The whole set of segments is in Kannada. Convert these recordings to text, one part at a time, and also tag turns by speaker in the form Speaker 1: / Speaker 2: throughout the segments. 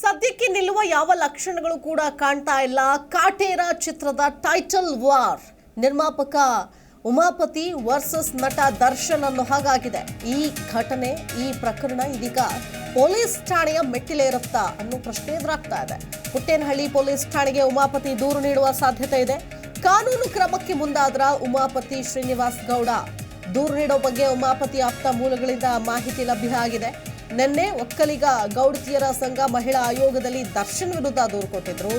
Speaker 1: ಸದ್ಯಕ್ಕೆ ನಿಲ್ಲುವ ಯಾವ ಲಕ್ಷಣಗಳು ಕೂಡ ಕಾಣ್ತಾ ಇಲ್ಲ. ಕಾಟೇರ ಚಿತ್ರದ ಟೈಟಲ್ ವಾರ್ ನಿರ್ಮಾಪಕ ಉಮಾಪತಿ ವರ್ಸಸ್ ನಟ ದರ್ಶನ್ ಅನ್ನೋ ಹಾಗಾಗಿದೆ. ಈ ಘಟನೆ, ಈ ಪ್ರಕರಣ ಇದೀಗ ಪೊಲೀಸ್ ಠಾಣೆಯ ಮೆಟ್ಟಿಲೇರುತ್ತಾ ಅನ್ನೋ ಪ್ರಶ್ನೆ ಎದುರಾಗ್ತಾ ಇದೆ. ಪುಟ್ಟೇನಹಳ್ಳಿ ಪೊಲೀಸ್ ಠಾಣೆಗೆ ಉಮಾಪತಿ ದೂರು ನೀಡುವ ಸಾಧ್ಯತೆ ಇದೆ. ಕಾನೂನು ಕ್ರಮಕ್ಕೆ ಮುಂದಾದ್ರ ಉಮಾಪತಿ ಶ್ರೀನಿವಾಸ್ ಗೌಡ. ದೂರು ನೀಡೋ ಬಗ್ಗೆ ಉಮಾಪತಿ ಆಪ್ತ ಮೂಲಗಳಿಂದ ಮಾಹಿತಿ ಲಭ್ಯ ಆಗಿದೆ. ನಿನ್ನೆ ಒಕ್ಕಲಿಗ ಗೌಡತಿಯರ ಸಂಘ ಮಹಿಳಾ ಆಯೋಗದಲ್ಲಿ ದರ್ಶನ್ ವಿರುದ್ಧ ದೂರು ಕೊಟ್ಟಿದ್ರು.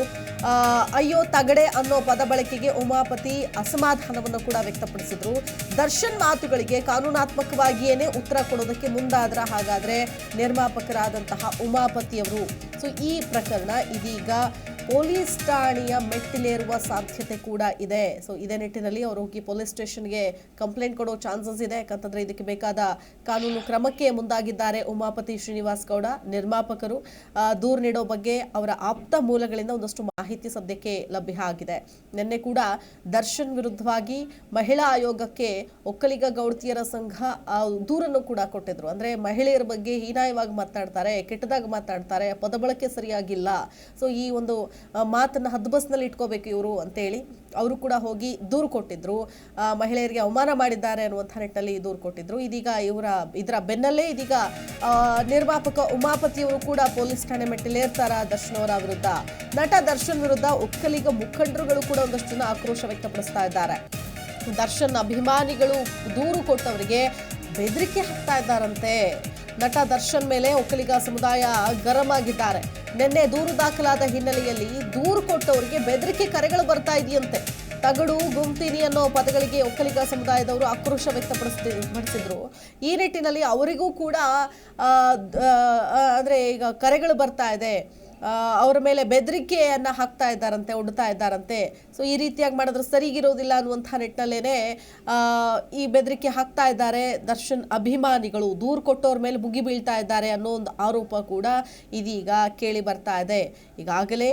Speaker 1: ಅಯ್ಯೋ ತಗಡೆ ಅನ್ನೋ ಪದ ಬಳಕೆಗೆ ಉಮಾಪತಿ ಅಸಮಾಧಾನವನ್ನು ಕೂಡ ವ್ಯಕ್ತಪಡಿಸಿದ್ರು. ದರ್ಶನ್ ಮಾತುಗಳಿಗೆ ಕಾನೂನಾತ್ಮಕವಾಗಿಯೇನೆ ಉತ್ತರ ಕೊಡೋದಕ್ಕೆ ಮುಂದಾದ್ರ ಹಾಗಾದ್ರೆ ನಿರ್ಮಾಪಕರಾದಂತಹ ಉಮಾಪತಿಯವರು. ಸೊ ಈ ಪ್ರಕರಣ ಇದೀಗ ಪೊಲೀಸ್ ಠಾಣೆಯ ಮೆಟ್ಟಿಲೇರುವ ಸಾಧ್ಯತೆ ಕೂಡ ಇದೆ. ಸೊ ಇದೇ ನಿಟ್ಟಿನಲ್ಲಿ ಅವರು ಹೋಗಿ ಪೊಲೀಸ್ ಸ್ಟೇಷನ್ಗೆ ಕಂಪ್ಲೇಂಟ್ ಕೊಡೋ ಚಾನ್ಸಸ್ ಇದೆ. ಯಾಕಂತಂದ್ರೆ ಇದಕ್ಕೆ ಬೇಕಾದ ಕಾನೂನು ಕ್ರಮಕ್ಕೆ ಮುಂದಾಗಿದ್ದಾರೆ ಉಮಾಪತಿ ಶ್ರೀನಿವಾಸ್ ಗೌಡ, ನಿರ್ಮಾಪಕರು. ದೂರು ನೀಡೋ ಬಗ್ಗೆ ಅವರ ಆಪ್ತ ಮೂಲಗಳಿಂದ ಒಂದಷ್ಟು ಮಾಹಿತಿ ಸದ್ಯಕ್ಕೆ ಲಭ್ಯ ಆಗಿದೆ. ನಿನ್ನೆ ಕೂಡ ದರ್ಶನ್ ವಿರುದ್ಧವಾಗಿ ಮಹಿಳಾ ಆಯೋಗಕ್ಕೆ ಒಕ್ಕಲಿಗ ಗೌಡತಿಯರ ಸಂಘ ದೂರನ್ನು ಕೂಡ ಕೊಟ್ಟಿದ್ರು. ಅಂದ್ರೆ ಮಹಿಳೆಯರ ಬಗ್ಗೆ ಹೀನಾಯವಾಗಿ ಮಾತಾಡ್ತಾರೆ, ಕೆಟ್ಟದಾಗಿ ಮಾತಾಡ್ತಾರೆ, ಪದಬಳಕೆ ಸರಿಯಾಗಿಲ್ಲ. ಸೊ ಈ ಒಂದು ಮಾತನ್ನ ಹದ್ಬಸ್ನಲ್ಲಿ ಇಟ್ಕೋಬೇಕು ಇವರು ಅಂತೇಳಿ. ಅವರು ಕೂಡ ಹೋಗಿ ದೂರು ಕೊಟ್ಟಿದ್ರು. ಮಹಿಳೆಯರಿಗೆ ಅವಮಾನ ಮಾಡಿದ್ದಾರೆ ಅನ್ನುವಂಥ ನಿಟ್ಟಲ್ಲಿ ದೂರು ಕೊಟ್ಟಿದ್ರು. ಇದೀಗ ಇವರ, ಇದರ ಬೆನ್ನಲ್ಲೇ ಇದೀಗ ನಿರ್ಮಾಪಕ ಉಮಾಪತಿಯವರು ಕೂಡ ಪೊಲೀಸ್ ಠಾಣೆ ಮೆಟ್ಟಿಲೇರ್ತಾರ. ದರ್ಶನ್ ಅವರ ವಿರುದ್ಧ. ನಟ ದರ್ಶನ್ ವಿರುದ್ಧ ಒಕ್ಕಲಿಗ ಮುಖಂಡರುಗಳು ಕೂಡ ಒಂದಷ್ಟು ಜನ ಆಕ್ರೋಶ ವ್ಯಕ್ತಪಡಿಸ್ತಾ ಇದ್ದಾರೆ. ದರ್ಶನ್ ಅಭಿಮಾನಿಗಳು ದೂರು ಕೊಟ್ಟವರಿಗೆ ಬೆದರಿಕೆ ಹಾಕ್ತಾ ಇದ್ದಾರಂತೆ. ನಟ ದರ್ಶನ್ ಮೇಲೆ ಒಕ್ಕಲಿಗ ಸಮುದಾಯ ಗರಂ ಆಗಿದ್ದಾರೆ ನಿನ್ನೆ ದೂರು ದಾಖಲಾದ ಹಿನ್ನೆಲೆಯಲ್ಲಿ ದೂರು ಕೊಟ್ಟವರಿಗೆ ಬೆದರಿಕೆ ಕರೆಗಳು ಬರ್ತಾ ಇದೆಯಂತೆ. ತಗಡು ಗುಂಪಿನಿ ಅನ್ನೋ ಪದಗಳಿಗೆ ಒಕ್ಕಲಿಗ ಸಮುದಾಯದವರು ಆಕ್ರೋಶ ವ್ಯಕ್ತಪಡಿಸ್ತಿ, ಪಡಿಸಿದ್ರು. ಈ ನಿಟ್ಟಿನಲ್ಲಿ ಅವರಿಗೂ ಕೂಡ ಅಂದ್ರೆ ಈಗ ಕರೆಗಳು ಬರ್ತಾ ಇದೆ. ಅವರ ಮೇಲೆ ಬೆದರಿಕೆಯನ್ನ ಹಾಕ್ತಾ ಇದ್ದಾರಂತೆ ಉಡ್ತಾ ಇದ್ದಾರಂತೆ. ಸೊ ಈ ರೀತಿಯಾಗಿ ಮಾಡಿದ್ರೆ ಸರಿಗಿರೋದಿಲ್ಲ ಅನ್ನುವಂಥ ನಿಟ್ಟಿನಲ್ಲೇನೆ ಈ ಬೆದರಿಕೆ ಹಾಕ್ತಾ ಇದ್ದಾರೆ. ದರ್ಶನ್ ಅಭಿಮಾನಿಗಳು ದೂರು ಕೊಟ್ಟವ್ರ ಮೇಲೆ ಮುಗಿ ಬೀಳ್ತಾ ಇದ್ದಾರೆ ಅನ್ನೋ ಒಂದು ಆರೋಪ ಕೂಡ ಇದೀಗ ಕೇಳಿ ಬರ್ತಾ ಇದೆ. ಈಗಾಗಲೇ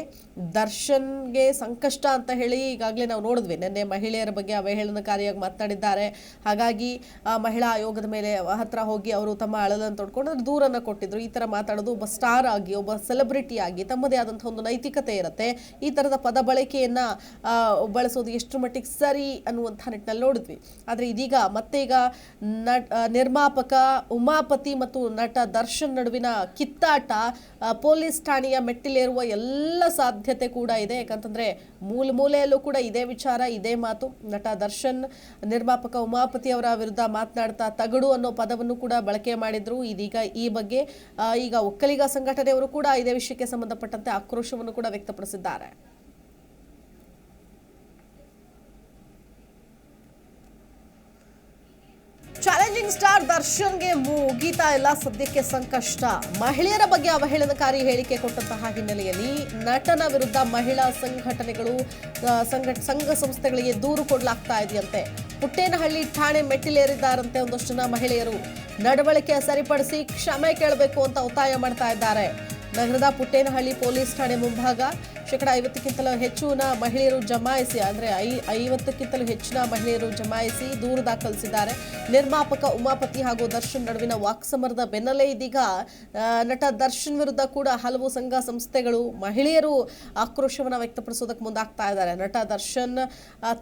Speaker 1: ದರ್ಶನ್ಗೆ ಸಂಕಷ್ಟ ಅಂತ ಹೇಳಿ ಈಗಾಗಲೇ ನಾವು ನೋಡಿದ್ವಿ. ನಿನ್ನೆ ಮಹಿಳೆಯರ ಬಗ್ಗೆ ಅವಹೇಳನಕಾರಿಯಾಗಿ ಮಾತನಾಡಿದ್ದಾರೆ. ಹಾಗಾಗಿ ಮಹಿಳಾ ಆಯೋಗದ ಮೇಲೆ ಹತ್ರ ಹೋಗಿ ಅವರು ತಮ್ಮ ಅಳಲನ್ನು ತೊಡ್ಕೊಂಡು, ದೂರನ್ನ ಕೊಟ್ಟಿದ್ರು. ಈ ಥರ ಮಾತಾಡೋದು ಒಬ್ಬ ಸ್ಟಾರ್ ಆಗಿ, ಒಬ್ಬ ಸೆಲೆಬ್ರಿಟಿ ಆಗಿ ತಮ್ಮದೇ ಆದಂತಹ ಒಂದು ನೈತಿಕತೆ ಇರುತ್ತೆ. ಈ ತರದ ಪದ ಬಳಕೆಯನ್ನ ಬಳಸೋದು ಎಷ್ಟು ಮಟ್ಟಿಗೆ ಸರಿ ಅನ್ನುವಂಥ ನಿಟ್ಟಿನಲ್ಲಿ ನೋಡಿದ್ವಿ. ಆದ್ರೆ ಇದೀಗ ಮತ್ತೆ ಈಗ ನಿರ್ಮಾಪಕ, ಉಮಾಪತಿ ಮತ್ತು ನಟ ದರ್ಶನ್ ನಡುವಿನ ಕಿತ್ತಾಟ ಪೊಲೀಸ್ ಠಾಣೆಯ ಮೆಟ್ಟಿಲೇರುವ ಎಲ್ಲ ಸಾಧ್ಯತೆ ಕೂಡ ಇದೆ. ಯಾಕಂತಂದ್ರೆ ಮೂಲ ಮೂಲೆಯಲ್ಲೂ ಕೂಡ ಇದೇ ವಿಚಾರ, ಇದೇ ಮಾತು. ನಟ ದರ್ಶನ್, ನಿರ್ಮಾಪಕ ಉಮಾಪತಿ ಅವರ ವಿರುದ್ಧ ಮಾತನಾಡ್ತಾ ತಗಡು ಅನ್ನೋ ಪದವನ್ನು ಕೂಡ ಬಳಕೆ ಮಾಡಿದ್ರು. ಇದೀಗ ಈ ಬಗ್ಗೆ ಈಗ ಒಕ್ಕಲಿಗ ಸಂಘಟನೆಯವರು ಕೂಡ ಇದೇ ವಿಷಯಕ್ಕೆ ಸಂಬಂಧಪಟ್ಟಂತೆ ಆಕ್ರೋಶವನ್ನು ಕೂಡ ವ್ಯಕ್ತಪಡಿಸಿದ್ದಾರೆ. ಚಾಲೆಂಜಿಂಗ್ ಸ್ಟಾರ್ ದರ್ಶನ್ಗೆ ಮುಗೀತಾ ಇಲ್ಲ ಸದ್ಯಕ್ಕೆ ಸಂಕಷ್ಟ. ಮಹಿಳೆಯರ ಬಗ್ಗೆ ಅವಹೇಳನಕಾರಿ ಹೇಳಿಕೆ ಕೊಟ್ಟಂತಹ ಹಿನ್ನೆಲೆಯಲ್ಲಿ ನಟನ ವಿರುದ್ಧ ಮಹಿಳಾ ಸಂಘಟನೆಗಳು ಸಂಘ ಸಂಘ ಸಂಸ್ಥೆಗಳಿಗೆ ದೂರು ಕೊಡಲಾಗ್ತಾ ಇದೆಯಂತೆ. ಪುಟ್ಟೇನಹಳ್ಳಿ ಠಾಣೆ ಮೆಟ್ಟಿಲೇರಿದ್ದಾರಂತೆ ಒಂದಷ್ಟು ಜನ ಮಹಿಳೆಯರು. ನಡವಳಿಕೆ ಸರಿಪಡಿಸಿ ಕ್ಷಮೆ ಕೇಳಬೇಕು ಅಂತ ಒತ್ತಾಯ ಮಾಡ್ತಾ ಇದ್ದಾರೆ. ನಗರದ ಪುಟ್ಟೇನಹಳ್ಳಿ ಪೊಲೀಸ್ ಠಾಣೆ ಮುಂಭಾಗ ಶೇಕಡ ಐವತ್ತಕ್ಕಿಂತಲೂ ಹೆಚ್ಚಿನ ಮಹಿಳೆಯರು ಜಮಾಯಿಸಿ, ಅಂದ್ರೆ ಐ, ಐವತ್ತಕ್ಕಿಂತಲೂ ಹೆಚ್ಚಿನ ಮಹಿಳೆಯರು ಜಮಾಯಿಸಿ ದೂರು ದಾಖಲಿಸಿದ್ದಾರೆ. ನಿರ್ಮಾಪಕ ಉಮಾಪತಿ ಹಾಗೂ ದರ್ಶನ್ ನಡುವಿನ ವಾಕ್ಸಮರದ ಬೆನ್ನಲ್ಲೇ ಇದೀಗ ನಟ ದರ್ಶನ್ ವಿರುದ್ಧ ಕೂಡ ಹಲವು ಸಂಘ ಸಂಸ್ಥೆಗಳು ಮಹಿಳೆಯರು ಆಕ್ರೋಶವನ್ನು ವ್ಯಕ್ತಪಡಿಸೋದಕ್ಕೆ ಮುಂದಾಗ್ತಾ ಇದ್ದಾರೆ. ನಟ ದರ್ಶನ್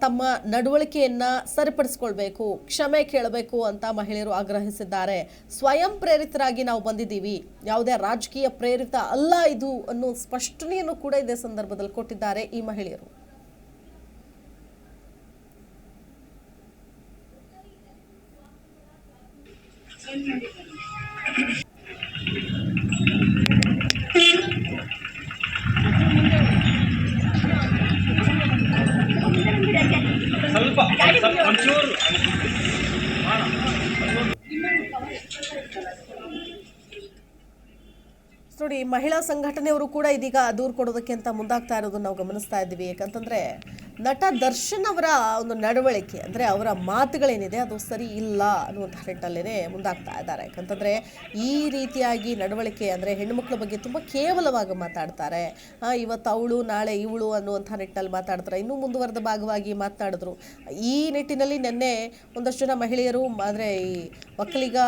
Speaker 1: ತಮ್ಮ ನಡವಳಿಕೆಯನ್ನ ಸರಿಪಡಿಸಿಕೊಳ್ಬೇಕು, ಕ್ಷಮೆ ಕೇಳಬೇಕು ಅಂತ ಮಹಿಳೆಯರು ಆಗ್ರಹಿಸಿದ್ದಾರೆ. ಸ್ವಯಂ ಪ್ರೇರಿತರಾಗಿ ನಾವು ಬಂದಿದ್ದೀವಿ. ಯಾವುದೇ ರಾಜಕೀಯ ಪ್ರೇರಿತ ಅಲ್ಲ ಇದು ಅನ್ನೋ ಸ್ಪಷ್ಟನೆಯನ್ನು ಕೂಡ ಇದೇ ಸಂದರ್ಭದಲ್ಲಿ ಕೊಟ್ಟಿದ್ದಾರೆ ಈ ಮಹಿಳೆಯರು. ನೋಡಿ ಮಹಿಳಾ ಸಂಘಟನೆಯವರು ಕೂಡ ಇದೀಗ ದೂರು ಕೊಡೋದಕ್ಕೆ ಅಂತ ಮುಂದಾಗ್ತಾ ಇರೋದನ್ನ ನಾವು ಗಮನಿಸ್ತಾ ಇದ್ದೀವಿ. ಯಾಕಂತಂದ್ರೆ ನಟ ದರ್ಶನ್ ಅವರ ಒಂದು ನಡವಳಿಕೆ, ಅಂದರೆ ಅವರ ಮಾತುಗಳೇನಿದೆ ಅದು ಸರಿ ಇಲ್ಲ ಅನ್ನುವಂಥ ನಿಟ್ಟಲ್ಲೇ ಮುಂದಾಗ್ತಾ ಇದ್ದಾರೆ. ಯಾಕಂತಂದರೆ ಈ ರೀತಿಯಾಗಿ ನಡವಳಿಕೆ ಅಂದರೆ ಹೆಣ್ಣುಮಕ್ಳ ಬಗ್ಗೆ ತುಂಬ ಕೇವಲವಾಗಿ ಮಾತಾಡ್ತಾರೆ. ಇವತ್ತು ಅವಳು, ನಾಳೆ ಇವಳು ಅನ್ನುವಂಥ ನಿಟ್ಟಲ್ಲಿ ಮಾತಾಡ್ತಾರೆ. ಇನ್ನೂ ಮುಂದುವರೆದ ಭಾಗವಾಗಿ ಮಾತನಾಡಿದ್ರು ಈ ನಿಟ್ಟಿನಲ್ಲಿ ನಿನ್ನೆ ಒಂದಷ್ಟು ಜನ ಮಹಿಳೆಯರು ಅಂದರೆ ಈ ಒಕ್ಕಲಿಗ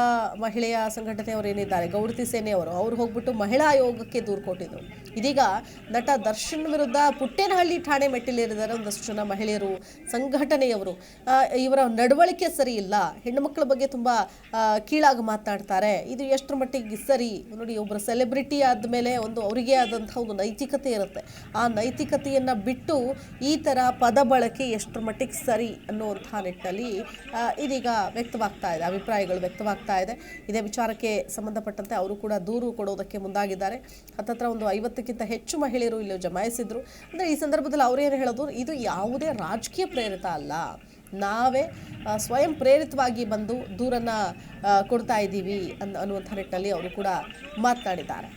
Speaker 1: ಮಹಿಳೆಯ ಸಂಘಟನೆಯವರು ಏನಿದ್ದಾರೆ, ಗೌಡತಿ ಸೇನೆಯವರು ಅವ್ರು ಹೋಗ್ಬಿಟ್ಟು ಮಹಿಳಾ ಆಯೋಗಕ್ಕೆ ದೂರು ಕೊಟ್ಟಿದ್ರು. ಇದೀಗ ನಟ ದರ್ಶನ್ ವಿರುದ್ಧ ಪುಟ್ಟೇನಹಳ್ಳಿ ಠಾಣೆ ಮೆಟ್ಟಿಲೇರಿದ್ದಾರೆ. ಒಂದಷ್ಟು ಜನ ಮಹಿಳೆಯರು, ಸಂಘಟನೆಯವರು ಇವರ ನಡವಳಿಕೆ ಸರಿ ಇಲ್ಲ. ಹೆಣ್ಣು ಮಕ್ಕಳ ಬಗ್ಗೆ ತುಂಬ ಕೀಳಾಗಿ ಮಾತಾಡ್ತಾರೆ. ಇದು ಎಷ್ಟರ ಮಟ್ಟಿಗೆ ಸರಿ? ನೋಡಿ ಒಬ್ಬರು ಸೆಲೆಬ್ರಿಟಿ ಆದಮೇಲೆ ಒಂದು ಅವರಿಗೆ ಆದಂಥ ಒಂದು ನೈತಿಕತೆ ಇರುತ್ತೆ. ಆ ನೈತಿಕತೆಯನ್ನು ಬಿಟ್ಟು ಈ ಥರ ಪದ ಬಳಕೆ ಎಷ್ಟರ ಮಟ್ಟಿಗೆ ಸರಿ ಅನ್ನುವಂಥ ನಿಟ್ಟಿನಲ್ಲಿ ಇದೀಗ ವ್ಯಕ್ತವಾಗ್ತಾ ಇದೆ. ಅಭಿಪ್ರಾಯಗಳು ವ್ಯಕ್ತವಾಗ್ತಾ ಇದೆ. ಇದೇ ವಿಚಾರಕ್ಕೆ ಸಂಬಂಧಪಟ್ಟಂತೆ ಅವರು ಕೂಡ ದೂರು ಕೊಡೋದಕ್ಕೆ ಮುಂದಾಗಿದ್ದಾರೆ. ಹತ್ತತ್ರ ಒಂದು ಐವತ್ತಕ್ಕಿಂತ ಹೆಚ್ಚು ಮಹಿಳೆಯರು ಇಲ್ಲಿ ಜಮಾಯಿಸಿದ್ರು. ಅಂದರೆ ಈ ಸಂದರ್ಭದಲ್ಲಿ ಅವರೇನು ಹೇಳೋದು? ಇದು ಯಾವುದೇ ರಾಜಕೀಯ ಪ್ರೇರಿತ ಅಲ್ಲ. ನಾವೇ ಸ್ವಯಂ ಪ್ರೇರಿತವಾಗಿ ಬಂದು ದೂರನ್ನು ಕೊಡ್ತಾ ಇದ್ದೀವಿ ಅನ್, ಅನ್ನುವಂಥ ನಿಟ್ಟಿನಲ್ಲಿ ಅವರು ಕೂಡ ಮಾತನಾಡಿದ್ದಾರೆ.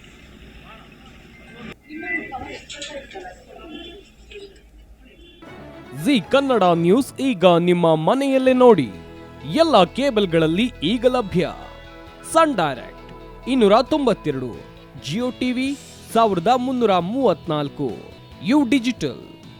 Speaker 2: ಜಿ ಕನ್ನಡ ನ್ಯೂಸ್ ಈಗ ನಿಮ್ಮ ಮನೆಯಲ್ಲೇ ನೋಡಿ. ಎಲ್ಲ ಕೇಬಲ್ಗಳಲ್ಲಿ ಈಗ ಲಭ್ಯ. ಸನ್ ಡೈರೆಕ್ಟ್ ಇನ್ನೂರ ತೊಂಬತ್ತೆರಡು, ಜಿಯೋ ಟಿವಿ ಸಾವಿರದ ಮುನ್ನೂರ ಮೂವತ್ನಾಲ್ಕು ಯು ಡಿಜಿಟಲ್.